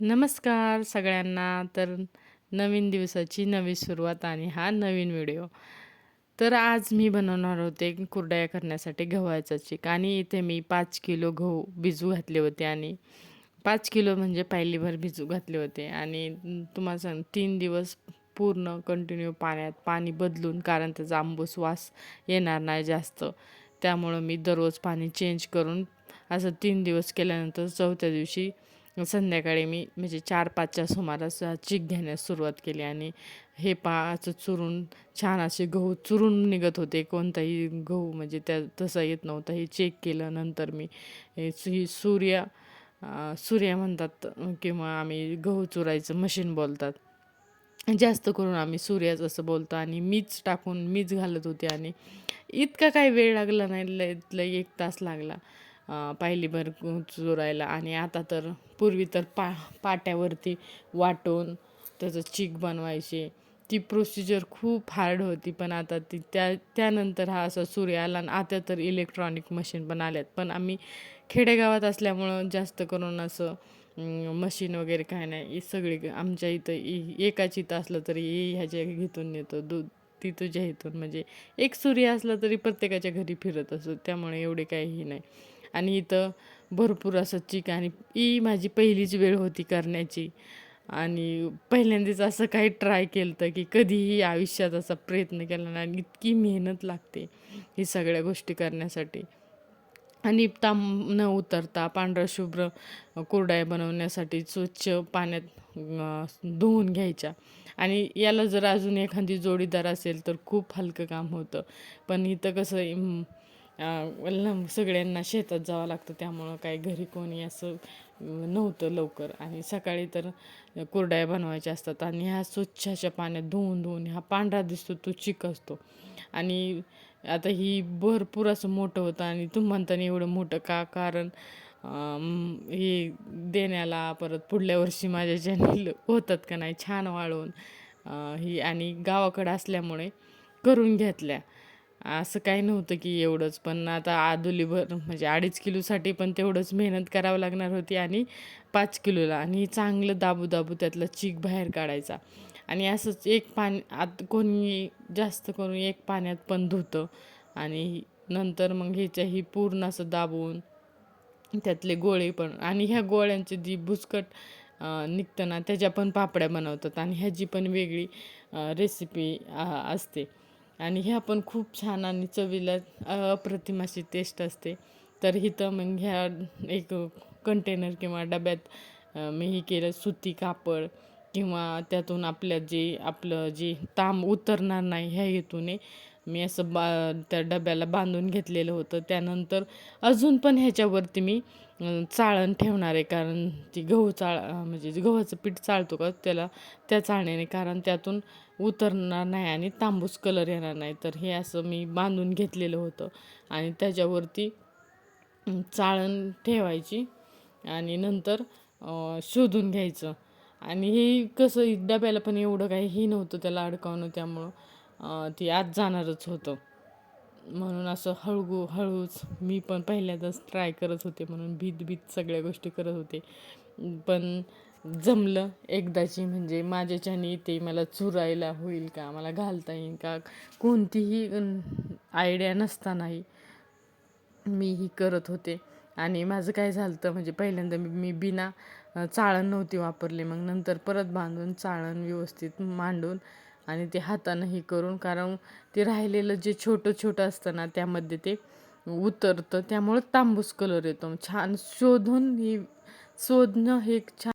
नमस्कार सगळ्यांना. तर नवीन दिवसाची नवी सुरुवात आणि हा नवीन व्हिडिओ. तर आज मी बनवणार होते कुरडया करण्यासाठी गव्हाचा चीक आणि इथे मी पाच किलो गहू भिजू घातले होते आणि पाच किलो म्हणजे पायलीभर भिजू घातले होते. आणि तुम्हाला सांग तीन दिवस पूर्ण कंटिन्यू पाण्यात पाणी बदलून कारण त्याचा आंबूस वास येणार नाही जास्त. त्यामुळं मी दररोज पाणी चेंज करून असं तीन दिवस केल्यानंतर चौथ्या दिवशी संध्याकाळी मी म्हणजे चार पाचच्या सुमारास चीक घेण्यास सुरुवात केली आणि हे असं चुरून छान असे गहू चुरून निघत होते. कोणताही गहू म्हणजे त्या तसं येत नव्हतं. हे चेक केलं नंतर मी हे ही सूर्य सूर्य म्हणतात किंवा आम्ही गहू चुरायचं मशीन बोलतात. जास्त करून आम्ही सूर्याच असं बोलतो आणि मीच टाकून मीच घालत होते आणि इतका काही वेळ लागला नाही लय एक तास लागला. पायलीभर चोरायला. आणि आता तर पूर्वी तर पा पाट्यावरती वाटून त्याचं चीक बनवायचे. ती प्रोसिजर खूप हार्ड होती पण आता ती त्या त्यानंतर हा असा सूर्य आला आणि आता तर इलेक्ट्रॉनिक मशीन पण आल्यात. पण आम्ही खेडेगावात असल्यामुळं जास्त करून असं मशीन वगैरे काय नाही. सगळी आमच्या इथं इ- एकाच इथं असलं तरी ह्याच्या घेतून येतं. दु ती तुझ्या इथून. म्हणजे एक सूर्य असला तरी प्रत्येकाच्या घरी फिरत असतो. त्यामुळे एवढे काहीही नाही. आणि इथं भरपूर असं चिक आणि ही माझी पहिलीच वेळ होती करण्याची. आणि पहिल्यांदाच असं काही ट्राय केलं तर की कधीही आयुष्यात असा प्रयत्न केला नाही आणि इतकी मेहनत लागते ही सगळ्या गोष्टी करण्यासाठी. आणि ताम न उतरता पांढरा शुभ्र कुरडया बनवण्यासाठी स्वच्छ पाण्यात धुवून घ्यायच्या. आणि याला जर अजून एखादी जोडीदार असेल तर खूप हलकं काम होतं. पण इथं कसं ल- सगळ्यांना शेतात जावं लागतं त्यामुळं काही घरी कोणी असं नव्हतं लवकर. आणि सकाळी तर कुरड्या बनवायच्या असतात आणि ह्या स्वच्छ अशा पाण्यात धुवून धुवून हा पांढरा दिसतो तो चिक असतो. आणि आता ही भरपूर असं मोठं होतं आणि तू म्हणताना एवढं मोठं का? कारण हे देण्याला परत पुढल्या वर्षी माझ्या माझ्याच्याने होतात का नाही छान वाळवून ही आणि गावाकडं असल्यामुळे करून घेतल्या. असं काही नव्हतं की एवढंच. पण आता आदुलीभर म्हणजे अडीच किलोसाठी पण तेवढंच मेहनत करावं लागणार होती आणि पाच किलोला. आणि चांगलं दाबू दाबू त्यातलं चीक बाहेर काढायचा. आणि असंच एक पाणी आत कोणी जास्त करून एक पाण्यात पण धुतं. आणि नंतर मग ह्याच्याही पूर्ण असं दाबून त्यातले गोळे पण आणि ह्या गोळ्यांची जी भुसकट निघतं ना त्याच्या पण पापड्या बनवतात. आणि ह्याची पण वेगळी रेसिपी असते. आणि ह्या पण खूप छान आणि चवीला अप्रतिम अशी टेस्ट असते. तर इथं मग ह्या एक कंटेनर किंवा डब्यात मी हे केलं सुती कापड किंवा त्यातून आपल्या जे आपलं जे ताम उतरणार नाही ह्या हेतूने मी असं बा त्या डब्याला बांधून घेतलेलं होतं. त्यानंतर अजून पण ह्याच्यावरती मी चाळण ठेवणार आहे. कारण ती गहू चाळ म्हणजे जे गव्हाचं पीठ चाळतो का त्याला त्या चाळण्याने कारण त्यातून उतरणार नाही आणि तांबूस कलर येणार नाही. तर हे असं मी बांधून घेतलेलं होतं. आणि त्याच्यावरती चाळण ठेवायची आणि नंतर शोधून घ्यायचं. आणि हे कसं डब्याला पण एवढं काही हे नव्हतं त्याला अडकावणं त्यामुळं. ते आत जाणारच होतं. म्हणून असं हळू हळूच मी पण पहिल्यांदाच ट्राय करत होते म्हणून भीत भीत सगळ्या गोष्टी करत होते. पण जमलं एकदाची म्हणजे माझ्याच्याने ते मला चुरायला होईल का मला घालता येईल का कोणतीही आयडिया नसतानाही मी ही करत होते. आणि माझं काय झालं तर म्हणजे पहिल्यांदा मी मी बिना चाळण नव्हती वापरली. मग नंतर परत बांधून चाळण व्यवस्थित मांडून आणि ते हातानं हे करून कारण ते राहिलेलं जे छोटं छोटं असतं ना त्यामध्ये ते उतरतं. त्यामुळं तांबूस कलर येतो. छान शोधून ही शोधणं हे एक छान